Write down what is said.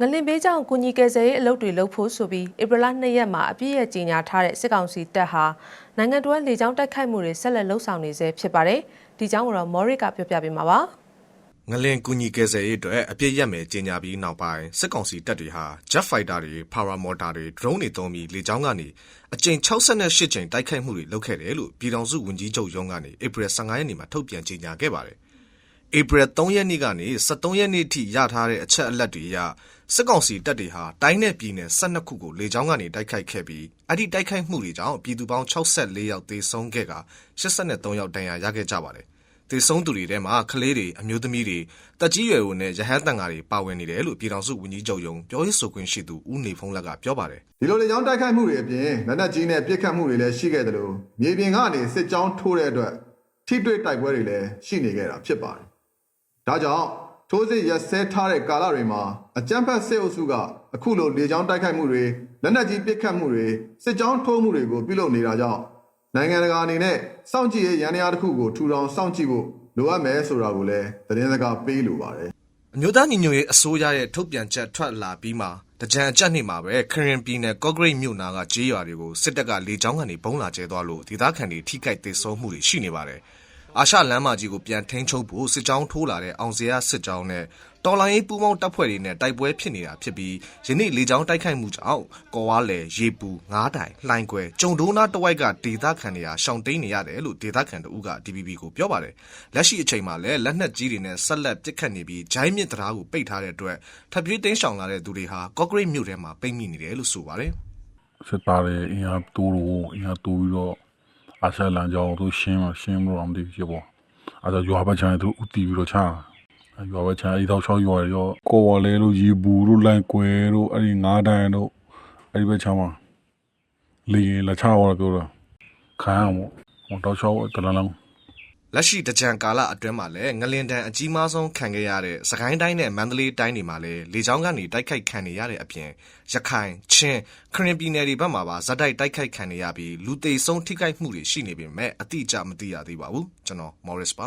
ငလင်ဘေးကြောင့်ကုညီကယ်ဆယ်ရေးအလုပ်တွေလုပ်ဖို့ဆိုပြီးဧပြီလ2ရက်မှာအပြည့်ရဲ့ကြီးညာထားတဲ့စစ်ကောင်စီတပ်ဟာနိုင်ငံတော်လေကြောင်းတိုက်ခိုက်မှုတွေဆက်လက်လှုပ်ဆောင်နေဆဲဖြစ်ပါတယ်။ဒီကြောင်းကိုတော့မော်ရစ်ကပြောပြပေးမှာပါ။ငလင်ကူညီကယ်ဆယ်ရေးအတွက်အပြည့်ရက်မယ်ကြီးညာပြီးနောက်ပိုင်းစစ်ကောင်စီတပ်တွေဟာ Jet Fighter တွေ Paramotor တွေ Drone တွေသုံးပြီးလေကြောင်းကနေအကြိမ်68ကြိမ်တိုက်ခိုက်မှုတွေလုပ်ခဲ့တယ်လို့ပြည်ထောင်စုဝန်ကြီးချုပ်ရုံးကနေဧပြီ15ရက်နေ့မှာထုတ်ပြန်ကြေညာခဲ့ပါတယ်။ ဧပြီ3ရက်နေ့ကနေ23ရက်နေ့ထိရထားတဲ့အချက်အလက်တွေအရစစ်ကောင်စီတပ်တွေဟာတိုင်းနယ်ပြည်နယ်12ခုကိုလေကြောင်းကနေတိုက်ခိုက်ခဲ့ပြီးအဲ့ဒီတိုက်ခိုက်မှုတွေကြောင့်ပြည်သူပေါင်း64ယောက်သေဆုံးခဲ့က83ယောက်ဒဏ်ရာရခဲ့ကြပါတယ်။သေဆုံးသူတွေထဲမှာကလေးတွေအမျိုးသမီးတွေတက်ကြီးရွယ်ဝင်နဲ့ရဟန်းတန်ဃာတွေပါဝင်နေတယ်လို့ပြည်ထောင်စုဝန်ကြီးချုပ်ရုံးပြောရေးဆိုခွင့်ရှိသူဦးနေဖုံးလက်ကပြောပါတယ်ဒီလိုလေကြောင်းတိုက်ခိုက်မှုတွေအပြင်လက်နက်ကြီးနဲ့ပစ်ခတ်မှုတွေလည်းရှိခဲ့တယ်လို့မြေပြင်ကနေစစ်ကြောင်းထိုးတဲ့အတွက်ထိတွေ့တိုက်ပွဲတွေလည်းရှိနေခဲ့တာဖြစ်ပါတယ်။ ဒါကြောင့်ထိုးစစ်ရက်စဲထားတဲ့ကာလတွေမှာအကြမ်းဖက်စစ်အုပ်စုကအခုလိုလေကြောင်းတိုက်ခိုက်မှုတွေလက်နက်ကြီးပစ်ခတ်မှုတွေစစ်ကြောင်းထိုးမှုတွေကိုပြုလုပ်နေတာကြောင့်နိုင်ငံတကာအနေနဲ့စောင့်ကြည့်ရေးရန်ရာတစ်ခုကိုထူထောင်စောင့်ကြည့်ဖို့လိုအပ်မယ်ဆိုတာကိုလည်းသတင်းစကားပေးလိုပါတယ်အမျိုးသားညီညွတ်ရေးအစိုးရရဲ့ထုတ်ပြန်ချက်ထွက်လာပြီးမှတကြံအကြက်နေ့မှာပဲခရင်ပြည်နယ်ကော့ဂရိတ်မြို့နာကကြေးရွာတွေကိုစစ်တပ်ကလေကြောင်းကနေဘုံလာကျဲသွားလို့ဒေသခံတွေထိခိုက်ဒေဆုံးမှုတွေရှိနေပါတယ်။ အာရှလမ်းမကြီးကိုပြန်ထိန်းချုပ်ဖို့စစ်ကြောင်းထိုးလာတဲ့အောင်စရာစစ်ကြောင်းနဲ့တော်လိုင်းရေးပူးပေါင်းတပ်ဖွဲ့တွေနဲ့တိုက်ပွဲဖြစ်နေတာဖြစ်ပြီးယနေ့လေကြောင်းတိုက်ခိုက်မှုကြောင့်ကော်ဝါလေရေပူငားတိုင်လှိုင်းကွယ်ကျုံဒိုးနာတဝိုက်ကဒေသခံတွေဟာရှောင်တိန်နေရတယ်လို့ဒေသခံတို့က DPP ကိုပြောပါတယ်လက်ရှိအချိန်မှာလည်းလက်နက်ကြီးတွေနဲ့ဆက်လက်ပစ်ခတ်နေပြီးဂျိုင်းမြစ်တရားကိုပိတ်ထားတဲ့အတွက်ထပ်ပြေးတိမ်းရှောင်လာတဲ့သူတွေဟာကော့ဂရိတ်မြို့ထဲမှာပိတ်မိနေတယ်လို့ဆိုပါတယ်စစ်သားတွေအင်အားတိုးလို့အင်အားတိုးပြီးတော့ အဆက်လန်ကြောင်းသူရှင်းမရှင်းမလို့မသိဘူးပေါ့အဲဒါရွာဘက်ချမ်းသူဥတီပြီးတော့ချာရွာဘက်ချမ်းအဲ့တော့6ရွာရောကော်ဝလဲလို့ရေဘူးလို့လိုင်းကွယ်တို့အဲ့ဒီငါးတန်တို့အဲ့ဒီဘက်ချမ်းမှာလေရင်လက်ချတော့ပြောတာခံရမို့ဟိုတော့6တလန်းလုံး လက်ရှိတကြံကာလအတွင်းမှာလည်းငလင်တန်အကြီးမားဆုံးခံခဲ့ရတဲ့စကိုင်းတိုင်းနဲ့မန္တလေးတိုင်းတွေမှာလည်းလေကြောင်းကနေတိုက်ခိုက်ခံနေရတဲ့အပြင်ရခိုင်ချင်းခရင်ပြည်နယ်တွေဘက်မှာပါဇက်တိုက်တိုက်ခိုက်ခံနေရပြီးလူသေးဆုံးထိခိုက်မှုတွေရှိနေပေမဲ့အတိအကျမသိရသေးပါဘူးကျွန်တော် Morris ပါ